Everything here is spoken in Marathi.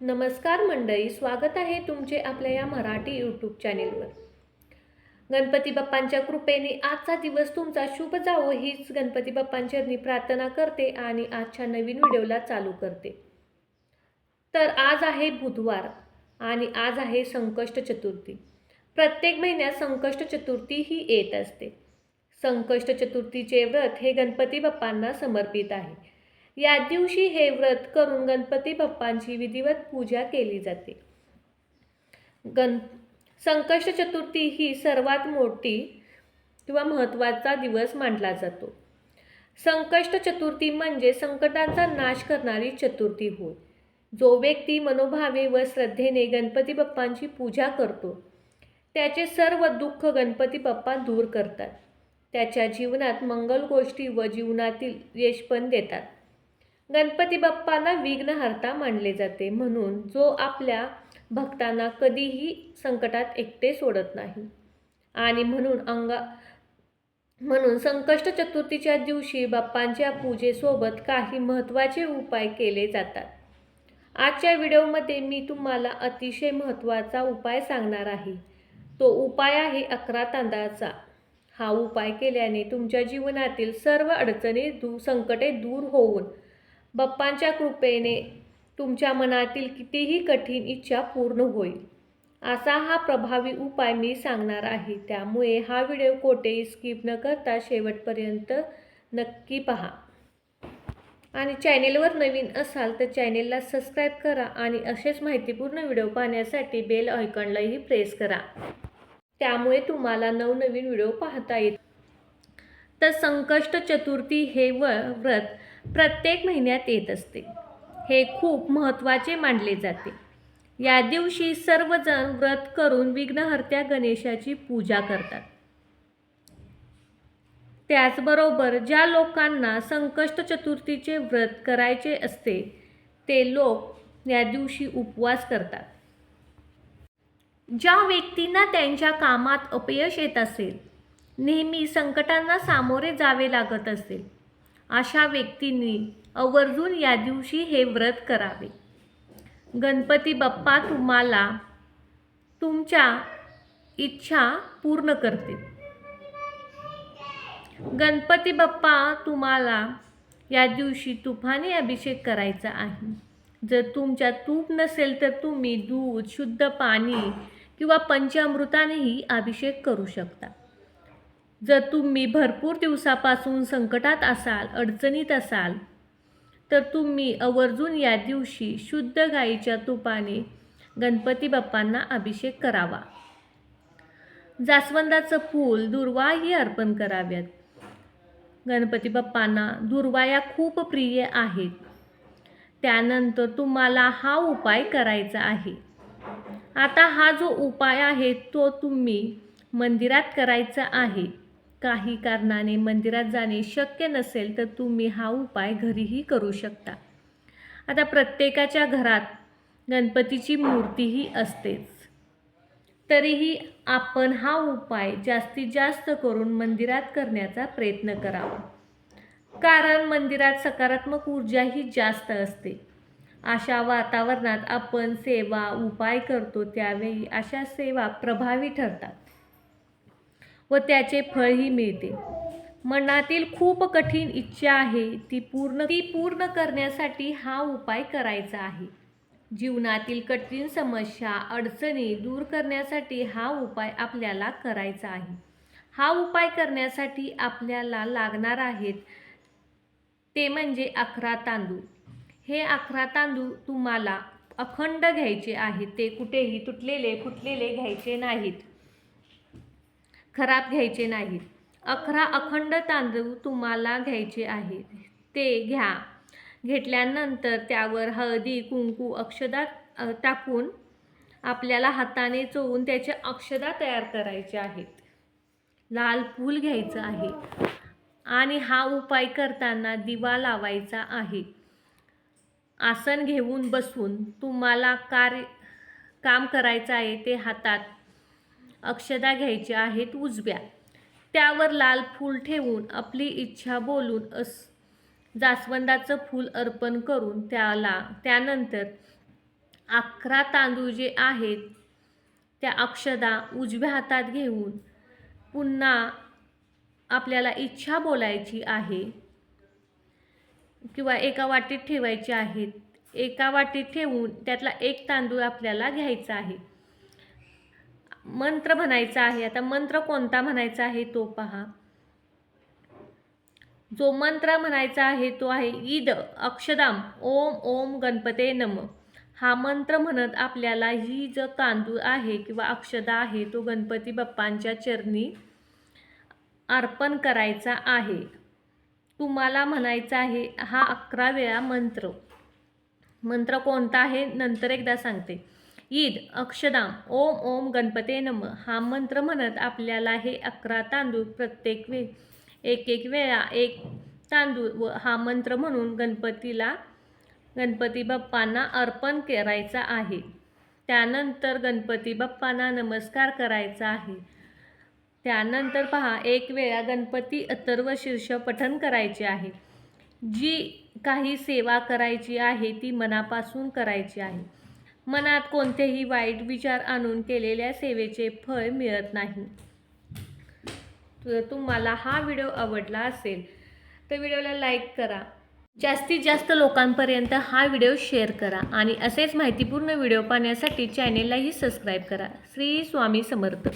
नमस्कार मंडळी स्वागत आहे तुमचे आपल्या या मराठी यूट्यूब चॅनेलवर गणपती बाप्पांच्या कृपेने आजचा दिवस तुमचा शुभ जावो हीच गणपती बाप्पांचरणी प्रार्थना करते आणि आजच्या नवीन व्हिडिओला चालू करते. तर आज आहे बुधवार आणि आज आहे संकष्ट चतुर्थी. प्रत्येक महिन्यात संकष्ट चतुर्थी ही येत असते. संकष्ट चतुर्थीचे व्रत हे गणपती बाप्पांना समर्पित आहे. या दिवशी हे व्रत करून गणपती बाप्पांची विधिवत पूजा केली जाते. गण संकष्ट चतुर्थी ही सर्वात मोठी किंवा महत्त्वाचा दिवस मानला जातो. संकष्ट चतुर्थी म्हणजे संकटांचा नाश करणारी चतुर्थी होय. जो व्यक्ती मनोभावे व श्रद्धेने गणपती बाप्पांची पूजा करतो त्याचे सर्व दुःख गणपती बाप्पा दूर करतात. त्याच्या जीवनात मंगल गोष्टी व जीवनातील यश पण देतात. गणपती बाप्पाला विघ्नहर्ता मानले जाते. म्हणून जो आपल्या भक्तांना कधीही संकटात एकटे सोडत नाही. आणि म्हणून अंगा म्हणून संकष्ट चतुर्थीच्या दिवशी बाप्पांच्या पूजेसोबत काही महत्त्वाचे उपाय केले जातात. आजच्या व्हिडिओमध्ये मी तुम्हाला अतिशय महत्त्वाचा उपाय सांगणार आहे. तो उपाय आहे अकरा तांदळाचा. हा उपाय केल्याने तुमच्या जीवनातील सर्व अडचणी दू संकटे दूर होऊन बाप्पांच्या कृपेने तुमच्या मनातील कितीही कठीण इच्छा पूर्ण होईल. असा हा प्रभावी उपाय मी सांगणार आहे. त्यामुळे हा व्हिडिओ कोठेही स्किप न करता शेवटपर्यंत नक्की पहा. आणि चॅनेलवर नवीन असाल तर चॅनेलला सबस्क्राईब करा आणि असेच माहितीपूर्ण व्हिडिओ पाहण्यासाठी बेल आयकॉनलाही प्रेस करा. त्यामुळे तुम्हाला नवनवीन व्हिडिओ पाहता येईल तर संकष्ट चतुर्थी हे व व्रत प्रत्येक महिन्यात येत असते. हे खूप महत्त्वाचे मानले जाते. या दिवशी सर्वजण व्रत करून विघ्नहर्त्या गणेशाची पूजा करतात. त्याचबरोबर ज्या लोकांना संकष्ट चतुर्थीचे व्रत करायचे असते ते लोक या दिवशी उपवास करतात. ज्या व्यक्तींना त्यांच्या कामात अपयश येत असेल नेहमी संकटांना सामोरे जावे लागत असेल. अशा व्यक्तींनी आवर्जून या दिवशी हे व्रत करावे. गणपती बाप्पा तुम्हाला तुमच्या इच्छा पूर्ण करतील. गणपती बाप्पा तुम्हाला या दिवशी तुफानी अभिषेक करायचा आहे. जर तुमच्या तूप नसेल तर तुम्ही दूध शुद्ध पाणी किंवा पंचामृतानेही अभिषेक करू शकता. जर तुम्ही भरपूर दिवसापासून संकटात असाल अडचणीत असाल तर तुम्ही आवर्जून या दिवशी शुद्ध गाईच्या तुपाने गणपती बाप्पांना अभिषेक करावा. जास्वंदाचं फूल दुर्वाही अर्पण कराव्यात. गणपती बाप्पांना दुर्वाया खूप प्रिय आहेत. त्यानंतर तुम्हाला हा उपाय करायचा आहे. आता हा जो उपाय आहे तो तुम्ही मंदिरात करायचा आहे. काही कारणाने मंदिरात जाणे शक्य नसेल तर तुम्ही हा उपाय घरीही करू शकता. आता प्रत्येकाच्या घरात गणपतीची मूर्तीही असतेच. तरीही आपण हा उपाय जास्तीत जास्त करून मंदिरात करण्याचा प्रयत्न करावा. कारण मंदिरात सकारात्मक ऊर्जा ही जास्त असते. अशा वातावरणात आपण सेवा उपाय करतो त्यावेळी अशा सेवा प्रभावी ठरतात. व त्याचे फळही मिळते. मनातील खूप कठीण इच्छा आहे ती पूर्ण ती पूर्ण करण्यासाठी हा उपाय करायचा आहे. जीवनातील कठीण समस्या अडचणी दूर करण्यासाठी हा उपाय आपल्याला करायचा आहे. हा उपाय करण्यासाठी आपल्याला लागणार आहेत ते म्हणजे अकरा तांदूळ. हे अकरा तांदूळ तुम्हाला अखंड घ्यायचे आहेत. ते कुठेही तुटलेले फुटलेले घ्यायचे नाहीत. खराब घ्यायचे नाहीत. अकरा अखंड तांदूळ तुम्हाला घ्यायचे आहेत. ते घ्या. घेतल्यानंतर त्यावर हळदी कुंकू अक्षदा टाकून आपल्याला हाताने चोळून त्याचे अक्षदा तयार करायचे आहेत. लाल फूल घ्यायचं आहे. आणि हा उपाय करताना दिवा लावायचा आहे. आसन घेऊन बसून तुम्हाला कार्य काम करायचं आहे ते हातात अक्षदा घ्यायच्या आहेत उजव्या. त्यावर लाल फूल ठेवून आपली इच्छा बोलून अस जास्वंदाचं फूल अर्पण करून त्याला त्यानंतर अकरा तांदूळ जे आहेत त्या अक्षदा उजव्या हातात घेऊन पुन्हा आपल्याला इच्छा बोलायची आहे. किंवा एका वाटीत ठेवायची आहेत. एका वाटीत ठेवून त्यातला एक तांदूळ आपल्याला घ्यायचा आहे. मंत्र म्हणायचा आहे. आता मंत्र कोणता म्हणायचा आहे तो पहा. जो मंत्र म्हणायचा आहे तो आहे ईद अक्षदाम ओम ओम गणपते नम. हा मंत्र म्हणत आपल्याला ही जो तांदूळ आहे किंवा अक्षदा आहे तो गणपती बाप्पांच्या चरणी अर्पण करायचा आहे. तुम्हाला म्हणायचा आहे हा अकरा वेळा मंत्र. मंत्र कोणता आहे? नंतर एकदा सांगते. ईद अक्षदाम ओम ओम गणपते नम हा मंत्र म्हणत आपल्याला हे अकरा तांदूळ प्रत्येक वे एक एक वेळा एक तांदूळ व हा मंत्र म्हणून गणपतीला गणपती बाप्पांना अर्पण करायचा आहे. त्यानंतर गणपती बाप्पांना नमस्कार करायचा आहे. त्यानंतर पहा एक वेळा गणपती अथर्व शीर्ष पठन करायचे आहे. जी काही सेवा करायची आहे ती मनापासून करायची आहे. मनात कोणतेही वाईट विचार आणून केलेल्या सेवेचे फळ मिळत नाही. तर तुम्हाला हा व्हिडिओ आवडला असेल तर व्हिडिओला लाईक करा. जास्तीत जास्त लोकांपर्यंत हा व्हिडिओ शेअर करा आणि असेच माहितीपूर्ण व्हिडिओ पाहण्यासाठी चॅनेललाही सबस्क्राईब करा. श्री स्वामी समर्थ.